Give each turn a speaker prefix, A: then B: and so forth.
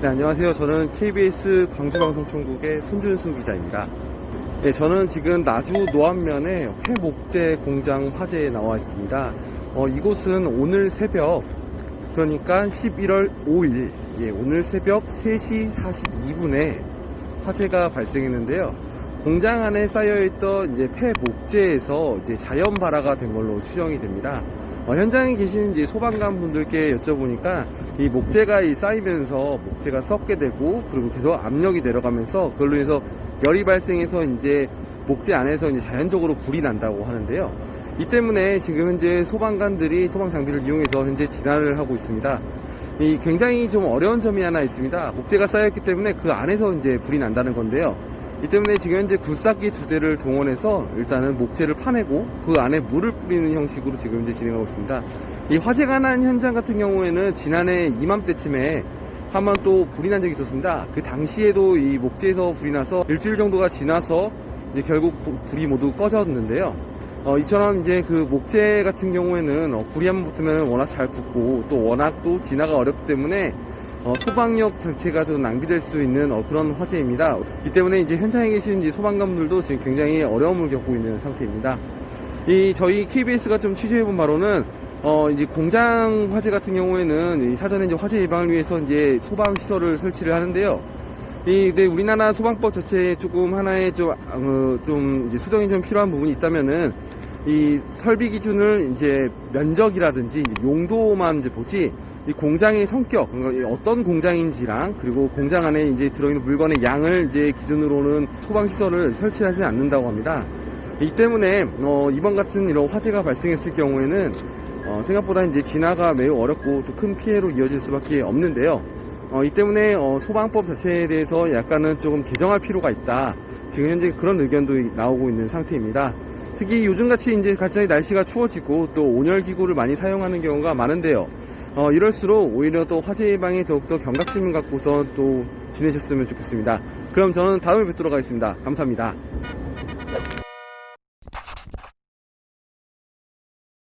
A: 네, 안녕하세요. 저는 KBS 광주방송총국의 손준수 기자입니다. 네, 저는 지금 나주 노안면의 회목재 공장 화재에 나와 있습니다. 어, 이곳은 오늘 새벽, 그러니까 11월 5일, 예, 오늘 새벽 3시 42분에 화재가 발생했는데요. 공장 안에 쌓여있던 이제 폐목재에서 이제 자연 발화가 된 걸로 추정이 됩니다. 어, 현장에 계신 이제 소방관 분들께 여쭤보니까 이 목재가 이 쌓이면서 목재가 썩게 되고 그리고 계속 압력이 내려가면서 그걸로 인해서 열이 발생해서 이제 목재 안에서 이제 자연적으로 불이 난다고 하는데요. 이 때문에 지금 현재 소방관들이 소방 장비를 이용해서 현재 진화를 하고 있습니다. 이 굉장히 좀 어려운 점이 하나 있습니다. 목재가 쌓였기 때문에 그 안에서 이제 불이 난다는 건데요. 이 때문에 지금 현재 굴삭기 두 대를 동원해서 일단은 목재를 파내고 그 안에 물을 뿌리는 형식으로 지금 이제 진행하고 있습니다. 이 화재가 난 현장 같은 경우에는 지난해 이맘때쯤에 한 번 또 불이 난 적이 있었습니다. 그 당시에도 이 목재에서 불이 나서 일주일 정도가 지나서 결국 부- 불이 모두 꺼졌는데요. 어, 이처럼 이제 그 목재 같은 경우에는 어, 불이 한번 붙으면 워낙 잘 붙고 또 워낙 또 진화가 어렵기 때문에 어, 소방력 자체가 좀 낭비될 수 있는 어, 그런 화재입니다. 이 때문에 이제 현장에 계신 이제 소방관분들도 지금 굉장히 어려움을 겪고 있는 상태입니다. 이 저희 KBS가 좀 취재해본 바로는 어 이제 공장 화재 같은 경우에는 이 사전에 이제 화재 예방을 위해서 이제 소방 시설을 설치를 하는데요. 이 근데 우리나라 소방법 자체에 조금 하나의 좀, 어, 좀 수정이 좀 필요한 부분이 있다면은 이 설비 기준을 이제 면적이라든지 이제 용도만 이제 보지 이 공장의 성격, 그러니까 이 어떤 공장인지랑 그리고 공장 안에 이제 들어있는 물건의 양을 이제 기준으로는 소방 시설을 설치하지 않는다고 합니다. 이 때문에 어, 이번 같은 이런 화재가 발생했을 경우에는 어, 생각보다 이제 진화가 매우 어렵고 또 큰 피해로 이어질 수밖에 없는데요. 어, 이 때문에 어, 소방법 자체에 대해서 약간은 조금 개정할 필요가 있다. 지금 현재 그런 의견도 나오고 있는 상태입니다. 특히 요즘같이 이제 갑자기 날씨가 추워지고 또 온열 기구를 많이 사용하는 경우가 많은데요. 어, 이럴수록 오히려 또 화재 예방에 더욱더 경각심을 갖고서 또 지내셨으면 좋겠습니다. 그럼 저는 다음에 뵙도록 하겠습니다. 감사합니다.